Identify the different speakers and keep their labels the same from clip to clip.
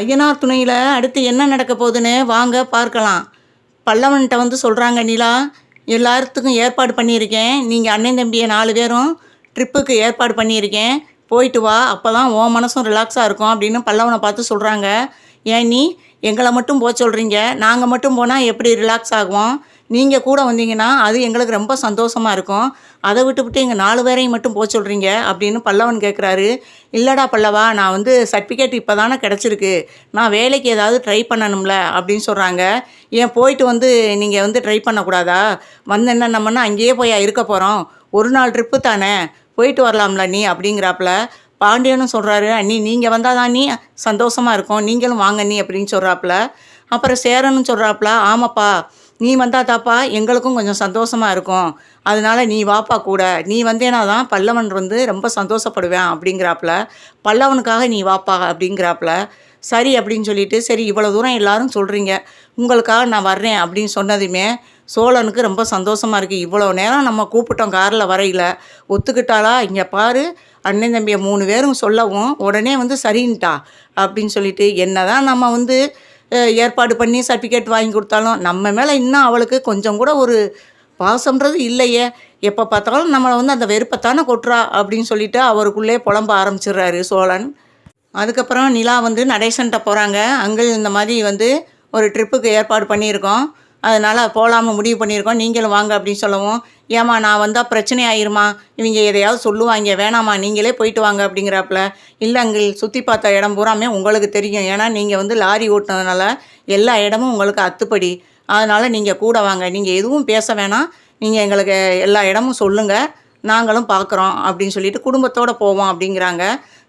Speaker 1: ஐயனார் துணையில் அடுத்து என்ன நடக்க போகுதுன்னு வாங்க பார்க்கலாம். பல்லவன்கிட்ட வந்து சொல்கிறாங்க நிலா எல்லாத்துக்கும் ஏற்பாடு பண்ணியிருக்கேன். நீங்கள் அண்ணன் தம்பியை நாலு பேரும் ட்ரிப்புக்கு ஏற்பாடு பண்ணியிருக்கேன். போயிட்டு வா அப்போ தான் உன் மனசும் ரிலாக்ஸாக இருக்கும் அப்படின்னு பல்லவனை பார்த்து சொல்கிறாங்க ஏன் நீ? எங்களை மட்டும் போக சொல்கிறீங்க நாங்கள் மட்டும் போனால் எப்படி ரிலாக்ஸ் ஆகுவோம்? நீங்கள் கூட வந்தீங்கன்னா அது எங்களுக்கு ரொம்ப சந்தோஷமாக இருக்கும். அதை விட்டுவிட்டு எங்கள் நாலு பேரையும் மட்டும் போக சொல்கிறீங்க அப்படின்னு பல்லவன் கேட்குறாரு இல்லைடா பல்லவா நான் வந்து சர்டிஃபிகேட் இப்போ தானே கிடச்சிருக்கு. நான் வேலைக்கு ஏதாவது ட்ரை பண்ணணும்ல அப்படின்னு சொல்கிறாங்க ஏன் போயிட்டு வந்து நீங்கள் வந்து ட்ரை பண்ணக்கூடாதா? வந்து என்ன நம்மன்னா அங்கேயே போய் இருக்க போகிறோம் ஒரு நாள் ட்ரிப்பு தானே? போயிட்டு வரலாம்ல நீ அப்படிங்கிறாப்புல. பாண்டியனும் சொல்கிறாரு அண்ணி நீங்கள் வந்தால் தான் நீ சந்தோஷமாக இருக்கும். நீங்களும் வாங்க நீ அப்படின்னு சொல்கிறாப்புல அப்புறம் சேரனும் சொல்கிறாப்புல ஆமாப்பா நீ வந்தா தாப்பா எங்களுக்கும் கொஞ்சம் சந்தோஷமாக இருக்கும். அதனால நீ வாப்பா கூட. நீ வந்தேனா தான் பல்லவன் வந்து ரொம்ப சந்தோஷப்படுவேன் அப்படிங்கிறாப்புல. பல்லவனுக்காக நீ வாப்பா அப்படிங்கிறாப்புல. சரி அப்படின்னு சொல்லிட்டு சரி இவ்வளோ தூரம் எல்லாரும் சொல்கிறீங்க உங்களுக்காக நான் வர்றேன் அப்படின்னு சொன்னதுமே சோழனுக்கு ரொம்ப சந்தோஷமாக இருக்குது இவ்வளோ நேரம் நம்ம கூப்பிட்டோம் காரில் வரையில. ஒத்துக்கிட்டாளா? இங்கே பாரு அண்ணன் தம்பியை மூணு பேரும் சொல்லவும் உடனே வந்து சரின்ட்டா அப்படின்னு சொல்லிட்டு என்ன தான் நம்ம வந்து ஏற்பாடு பண்ணி சர்டிஃபிகேட் வாங்கி கொடுத்தாலும் நம்ம மேலே இன்னும் அவளுக்கு கொஞ்சம் கூட ஒரு பாசம்ன்றது இல்லையே. எப்போ பார்த்தாலும் நம்மளை வந்து அந்த வெறுப்பத்தானே கொட்டுறா அப்படின்னு சொல்லிட்டு அவருக்குள்ளே புலம்ப ஆரம்பிச்சிடுறாரு சோழன். அதுக்கப்புறம் நிலா வந்து நடேசன்ட்ட போகிறாங்க அங்கிள் இந்த மாதிரி வந்து ஒரு ட்ரிப்புக்கு ஏற்பாடு பண்ணியிருக்கோம். அதனால் போகலாமல் முடிவு பண்ணியிருக்கோம். நீங்களும் வாங்க அப்படின்னு சொல்லவும். ஏமா நான் வந்தால் பிரச்சனை ஆயிருமா? இவங்க எதையாவது சொல்லுவாங்க. வேணாமா நீங்களே போயிட்டு வாங்க அப்படிங்கிறாப்புல. இல்லை அங்கிள் சுற்றி பார்த்த இடம் பூராமே உங்களுக்கு தெரியும். ஏன்னா நீங்கள் வந்து லாரி ஓட்டினதுனால எல்லா இடமும் உங்களுக்கு அத்துப்படி. அதனால் நீங்கள் கூட வாங்க. நீங்கள் எதுவும் பேச வேணாம். நீங்கள் எங்களுக்கு எல்லா இடமும் சொல்லுங்கள் நாங்களும் பார்க்குறோம் அப்படின்னு சொல்லிட்டு குடும்பத்தோடு போவோம் அப்படிங்கிறாங்க.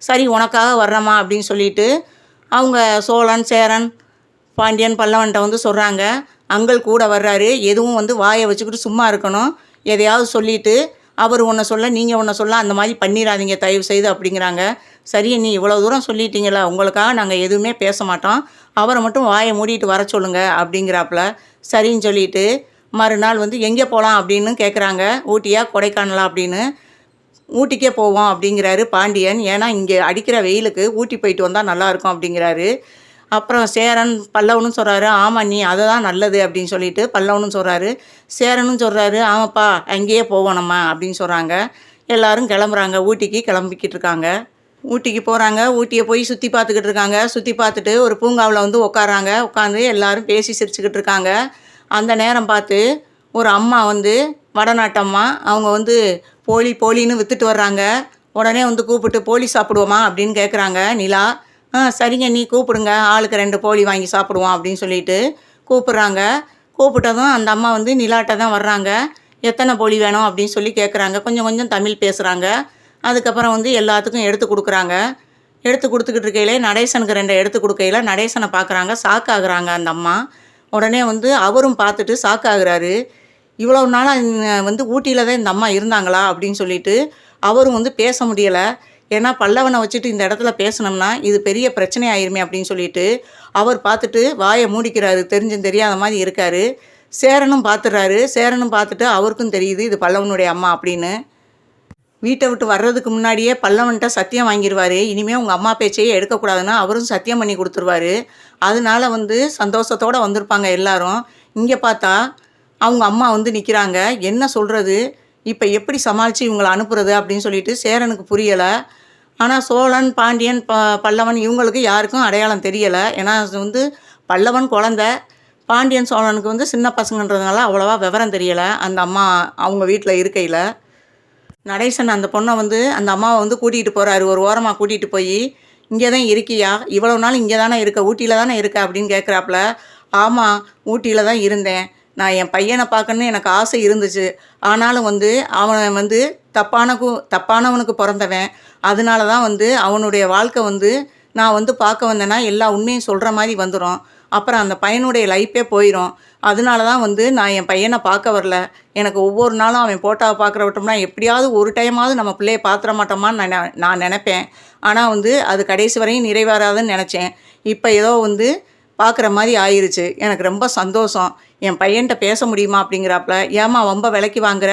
Speaker 1: சரி உனக்காக வர்றோமா அப்படின்னு சொல்லிட்டு அவங்க சோழன் சேரன் பாண்டியன் பல்லவன்ட்ட வந்து சொல்கிறாங்க அங்கள் கூட வர்றாரு. எதுவும் வந்து வாயை வச்சுக்கிட்டு சும்மா இருக்கணும். எதையாவது சொல்லிட்டு அவர் ஒன்றை சொல்ல நீங்கள் ஒன்றை சொல்ல அந்த மாதிரி பண்ணிடாதீங்க தயவு செய்து அப்படிங்கிறாங்க. சரி நீ இவ்வளோ தூரம் சொல்லிட்டீங்களா உங்களுக்காக நாங்கள் எதுவுமே பேச மாட்டோம். அவரை மட்டும் வாயை மூடிட்டு வர சொல்லுங்கள் அப்படிங்கிறாப்புல. சரின்னு சொல்லிட்டு மறுநாள் வந்து எங்கே போகலாம் அப்படின்னு கேட்குறாங்க ஊட்டியா கொடைக்கானலா அப்படின்னு. ஊட்டிக்கே போவோம் அப்படிங்கிறாரு பாண்டியன். ஏன்னா இங்கே அடிக்கிற வெயிலுக்கு ஊட்டி போயிட்டு வந்தால் நல்லாயிருக்கும் அப்படிங்கிறாரு. அப்புறம் சேரன் பல்லவனும் சொல்கிறாரு ஆமாம் நீ அதை தான் நல்லது அப்படின்னு சொல்லிட்டு பல்லவனும் சொல்கிறாரு சேரனும் சொல்கிறாரு ஆமாப்பா அங்கேயே போவோம் நம்ம அப்படின்னு சொல்கிறாங்க எல்லாரும் கிளம்புறாங்க ஊட்டிக்கு கிளம்பிக்கிட்டு இருக்காங்க. ஊட்டிக்கு போகிறாங்க ஊட்டியை போய் சுற்றி பார்த்துக்கிட்டு இருக்காங்க. சுற்றி பார்த்துட்டு ஒரு பூங்காவில் வந்து உட்காராங்க உட்காந்து எல்லாரும் பேசி சிரிச்சுக்கிட்டு இருக்காங்க. அந்த நேரம் பார்த்து ஒரு அம்மா வந்து வடநாட்டம்மா அவங்க வந்து போலி போலின்னு வித்துட்டு வர்றாங்க. உடனே வந்து கூப்பிட்டு போலி சாப்பிடுவோமா? அப்படின்னு கேட்குறாங்க நிலா. ஆ சரிங்க நீ கூப்பிடுங்க. ஆளுக்கு ரெண்டு போலி வாங்கி சாப்பிடுவோம் அப்படின்னு சொல்லிட்டு கூப்பிட்றாங்க. கூப்பிட்டதும் அந்த அம்மா வந்து நிலாட்ட தான் வர்றாங்க. எத்தனை போலி வேணும்? அப்படின்னு சொல்லி கேட்குறாங்க கொஞ்சம் கொஞ்சம் தமிழ் பேசுகிறாங்க அதுக்கப்புறம் வந்து எல்லாத்துக்கும் எடுத்து கொடுக்குறாங்க. எடுத்து கொடுத்துக்கிட்டு இருக்கையிலே நடேசனுக்கு ரெண்டை எடுத்து கொடுக்கையில நடேசனை பார்க்குறாங்க சாக்காகிறாங்க அந்த அம்மா. உடனே வந்து அவரும் பார்த்துட்டு சாக்காகிறாரு. இவ்வளோ நாளாக வந்து ஊட்டியில் தான் இந்த அம்மா இருந்தாங்களா அப்படின்னு சொல்லிட்டு அவரும் வந்து பேச முடியலை. ஏன்னா பல்லவனை வச்சுட்டு இந்த இடத்துல பேசினோம்னா இது பெரிய பிரச்சனை ஆயிருமே அப்படின்னு சொல்லிட்டு அவர் பார்த்துட்டு வாயை மூடிக்கிறாரு. தெரிஞ்சும் தெரியாத மாதிரி இருக்காரு. சேரனும் பார்த்துடுறாரு. சேரனும் பார்த்துட்டு அவருக்கும் தெரியுது இது பல்லவனுடைய அம்மா அப்படின்னு. வீட்டை விட்டு வர்றதுக்கு முன்னாடியே பல்லவன்கிட்ட சத்தியம் வாங்கிடுவார் இனிமேல் உங்கள் அம்மா பேச்சையே எடுக்கக்கூடாதுன்னா அவரும் சத்தியம் பண்ணி கொடுத்துருவாரு. அதனால வந்து சந்தோஷத்தோடு வந்திருப்பாங்க எல்லாரும். இங்கே பார்த்தா அவங்க அம்மா வந்து நிற்கிறாங்க என்ன சொல்கிறது இப்போ எப்படி சமாளித்து இவங்களை அனுப்புறது அப்படின்னு சொல்லிட்டு சேரனுக்கு புரியலை. ஆனால் சோழன் பாண்டியன் ப பல்லவன் இவங்களுக்கு யாருக்கும் அடையாளம் தெரியலை. ஏன்னா அது வந்து பல்லவன் குழந்த. பாண்டியன் சோழனுக்கு வந்து சின்ன பசங்கன்றதுனால அவ்வளோவா விவரம் தெரியலை. அந்த அம்மா அவங்க வீட்டில் இருக்கையில். நடேசன் அந்த பொண்ணை வந்து அந்த அம்மாவை வந்து கூட்டிகிட்டு போகிறாரு ஒரு ஓரமாக கூட்டிகிட்டு போய் இங்கே தான் இருக்கியா? இவ்வளோ நாள் இங்கே தானே இருக்க? ஊட்டியில் தானே இருக்க? அப்படின்னு கேட்குறாப்புல ஆமாம் ஊட்டியில் தான் இருந்தேன். நான் என் பையனை பார்க்கணுன்னு எனக்கு ஆசை இருந்துச்சு. ஆனாலும் வந்து அவன் வந்து தப்பானக்கு தப்பானவனுக்கு பிறந்தவன். அதனால தான் வந்து அவனுடைய வாழ்க்கை வந்து நான் வந்து பார்க்க வந்தேன்னா எல்லா உண்மையும் சொல்கிற மாதிரி வந்துடும் அப்புறம் அந்த பையனுடைய லைஃபே போயிடும் அதனால தான் வந்து நான் என் பையனை பார்க்க வரல. எனக்கு ஒவ்வொரு நாளும் அவன் போட்டாவை பார்க்குற விட்டோம்னா எப்படியாவது ஒரு டைமாவது நம்ம பிள்ளையை பார்த்துட மாட்டோமான்னு நான் நெ- நான் நினப்பேன். ஆனால் வந்து அது கடைசி வரையும் நிறைவேறாதுன்னு நினச்சேன். இப்போ ஏதோ வந்து பார்க்குற மாதிரி ஆயிடுச்சு எனக்கு ரொம்ப சந்தோஷம். என் பையன்கிட்ட பேச முடியுமா அப்படிங்கிறாப்புல ஏமா ரொம்ப விலைக்கு வாங்குற?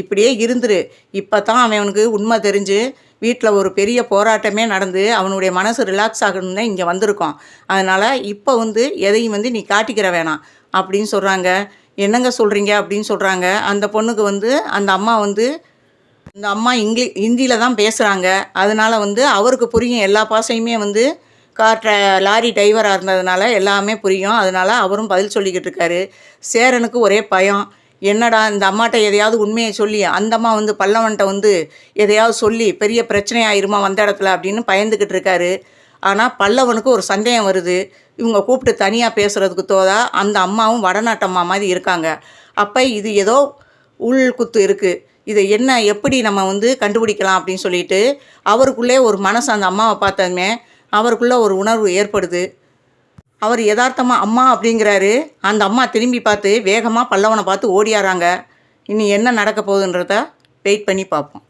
Speaker 1: இப்படியே இருந்துரு. இப்போ தான் அவனுக்கு உண்மை தெரிஞ்சு வீட்டில் ஒரு பெரிய போராட்டமே நடந்து அவனுடைய மனசு ரிலாக்ஸ் ஆகணும்னு தான் இங்கே வந்திருக்கோம். அதனால் இப்போ வந்து எதையும் வந்து நீ காட்டிக்கிற வேணாம் அப்படின்னு சொல்கிறாங்க என்னங்க சொல்கிறீங்க அப்படின்னு சொல்கிறாங்க அந்த பொண்ணுக்கு வந்து அந்த அம்மா வந்து இந்த அம்மா இங்கிலீஷ் ஹிந்தியில் தான் பேசுகிறாங்க அதனால் வந்து அவருக்கு புரியும். எல்லா பாசையுமே வந்து கார் லாரி டிரைவராக இருந்ததுனால எல்லாமே புரியும். அதனால் அவரும் பதில் சொல்லிக்கிட்டு இருக்காரு. சேரனுக்கு ஒரே பயம். என்னடா இந்த அம்மாட்ட எதையாவது உண்மையை சொல்லி அந்த அம்மா வந்து பல்லவன்ட்ட வந்து எதையாவது சொல்லி பெரிய பிரச்சனை ஆயிருமா வந்த இடத்துல அப்படின்னு பயந்துக்கிட்டு இருக்காரு. ஆனால் பல்லவனுக்கு ஒரு சந்தேகம் வருது. இவங்க கூப்பிட்டு தனியாக பேசுகிறதுக்கு தோதா அந்த அம்மாவும் வடநாட்டம்மா மாதிரி இருக்காங்க. அப்போ இது ஏதோ உள் குத்து இருக்குது இதை என்ன எப்படி நம்ம வந்து கண்டுபிடிக்கலாம் அப்படின்னு சொல்லிட்டு அவருக்குள்ளே ஒரு மனசு அந்த அம்மாவை பார்த்ததுமே அவருக்குள்ளே ஒரு உணர்வு ஏற்படுது. அவர் யதார்த்தமாக அம்மா அப்படிங்கிறாரு. அந்த அம்மா திரும்பி பார்த்து வேகமாக பல்லவனை பார்த்து ஓடியாராங்க. இனி என்ன நடக்க போகுதுன்றத வெயிட் பண்ணி பார்ப்போம்.